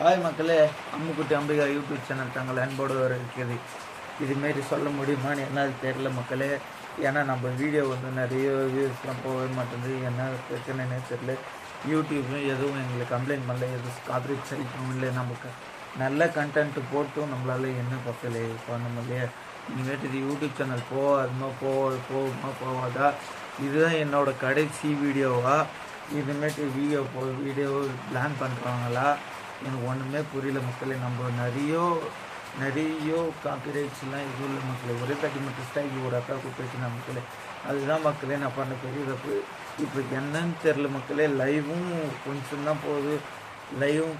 Hi மக்களே அம்முக்குட்டி Ambika YouTube channel தங்கள் அன்போடு வர இதுமாரி சொல்ல முடியுமான்னு என்னது தெரியல மக்களே. ஏன்னா நம்ம வீடியோ வந்து நிறைய வியூஸ்லாம் போகவே மாட்டேங்குது. என்ன பிரச்சனைனே தெரியல. யூடியூப்லையும் எதுவும் எங்களுக்கு கம்ப்ளைண்ட் பண்ணல. எதுவும் காப்பரேட் சைட்டும் இல்லை. நமக்கு நல்ல கண்டென்ட் போட்டும் நம்மளால் என்ன பக்கல பண்ண முடியல இனிமேட்டு இது யூடியூப் சேனல் போகாதுமா போக போகுமா போகாதா? இதுதான் என்னோடய கடைசி வீடியோவா? இதுமேட்டு வீடியோ போ வீடியோ பிளான் பண்ணுறாங்களா எனக்கு ஒன்றுமே புரியல மக்களே. நம்ம நிறைய நிறைய காப்பிரைட்ஸ்லாம் இது இல்லை மக்களே. ஒரே தட்டி மட்டும் ஸ்டைக்கு ஒரு அக்காவுக்கு பேசினா மக்களே. அதுதான் மக்களே நான் பண்ண பெரிய தப்பு. இப்போ என்னன்னு தெரில மக்களே. லைவும் கொஞ்சம் தான் போகுது. லைவும்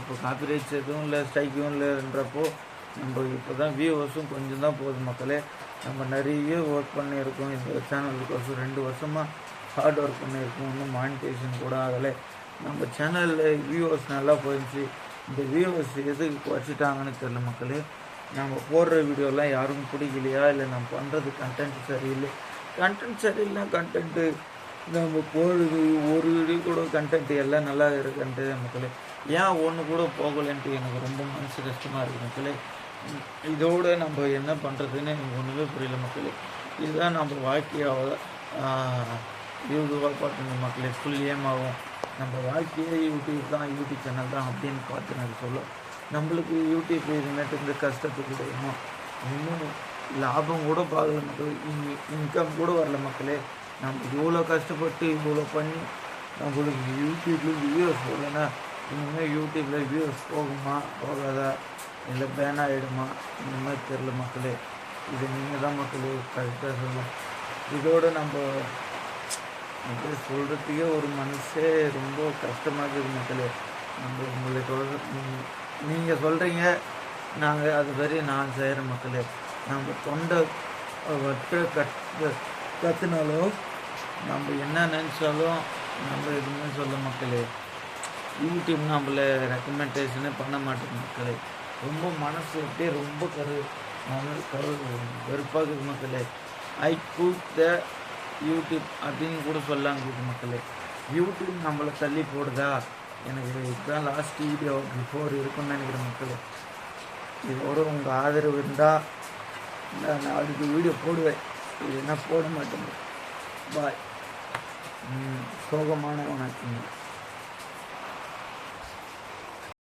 இப்போ காப்பிரைட்ஸ் எதுவும் இல்லை ஸ்ட்ரைக்கும் இல்லைன்றப்போ நம்ம இப்போ தான் வியூவர்ஸும் கொஞ்சம் தான் போகுது மக்களே. நம்ம நிறைய ஒர்க் பண்ணியிருக்கோம். இந்த சேனலுக்கு ரெண்டு வருஷமாக ஹார்ட் ஒர்க் பண்ணியிருக்கோம். இன்னும் மானிட்டேஷன் கூட ஆகலை. நம்ம சேனலில் வியூவர்ஸ் நல்லா போயிடுச்சு இந்த வியூவர்ஸ் எதுக்கு குறைச்சிட்டாங்கன்னு தெரில மக்களே. நம்ம போடுற வீடியோலாம் யாரும் பிடிக்கலையா? இல்லை நம்ம பண்ணுறது கண்டென்ட் சரியில்லை. கண்டென்ட் சரியில்லை கண்டென்ட்டு நம்ம போடுறது ஒரு வீடியோ கூட கண்டென்ட் எல்லாம் நல்லா இருக்குன்ட்டு மக்களே. ஏன் ஒன்று கூட போகலைன்ட்டு எனக்கு ரொம்ப மனசு கஷ்டமாக இருக்குது மக்களே. இதோட நம்ம என்ன பண்ணுறதுன்னு எனக்கு ஒன்றுமே புரியல மக்களே. இதுதான் நம்ம வாழ்க்கையாக இதுவாக பார்த்துங்க மக்களே. ஃபுல் ஏமாகும் நம்ம வாழ்க்கையே யூடியூப் தான் யூடியூப் சேனல் தான் அப்படின்னு பார்த்து நான் சொல்லும் நம்மளுக்கு யூடியூப் இதுமேட்டு இந்த கஷ்டத்துக்கு கிடைக்குமோ இன்னும் லாபம் கூட பார்க்கல மக்கள். இன்கம் கூட வரல மக்களே. நம்ம இவ்வளோ கஷ்டப்பட்டு இவ்வளோ பண்ணி நம்மளுக்கு யூடியூப்பில் வியூஸ் போகலன்னா இனிமேல் யூடியூப்பில் வியூஸ் போகுமா போகாதா? இல்லை பேன் ஆகிடுமா இந்த மாதிரி தெரில மக்களே. இது நீங்கள் தான் மக்களே கரெக்டாக சொல்லணும். இதோட நம்ம அப்படி சொல்கிறதுக்கே ஒரு மனசே ரொம்ப கஷ்டமாக இருக்குது மக்களே. நம்ம உங்களை சொல்கிற நீங்கள் சொல்கிறீங்க நாங்கள் அது வரை நான் செய்கிற மக்களே. நம்ம தொண்டை வற்ற கட் கற்றுனாலும் நம்ம என்ன நினச்சாலும் நம்ம எதுவுமே சொல்ல மக்களே. யூடியூப் நம்மளை ரெக்கமெண்டேஷனே பண்ண மாட்டேங்க மக்களே. ரொம்ப மனசு அப்படியே ரொம்ப கரு மன கரு இருக்குது மக்களே. ஐ குட் த யூடியூப் அப்படின்னு கூட சொல்லாங்க மக்களே. யூடியூப் நம்மளை தள்ளி போடுதா? எனக்கு இதுதான் லாஸ்ட் வீடியோ பிஃபோர் இருக்குன்னு நினைக்கிறேன் மக்களே. இதோட உங்கள் ஆதரவு இருந்தால் நான் அடுத்த வீடியோ போடுவேன். இல்லைன்னா போட மாட்டேங்க. பாய் சோகமான வணக்கங்க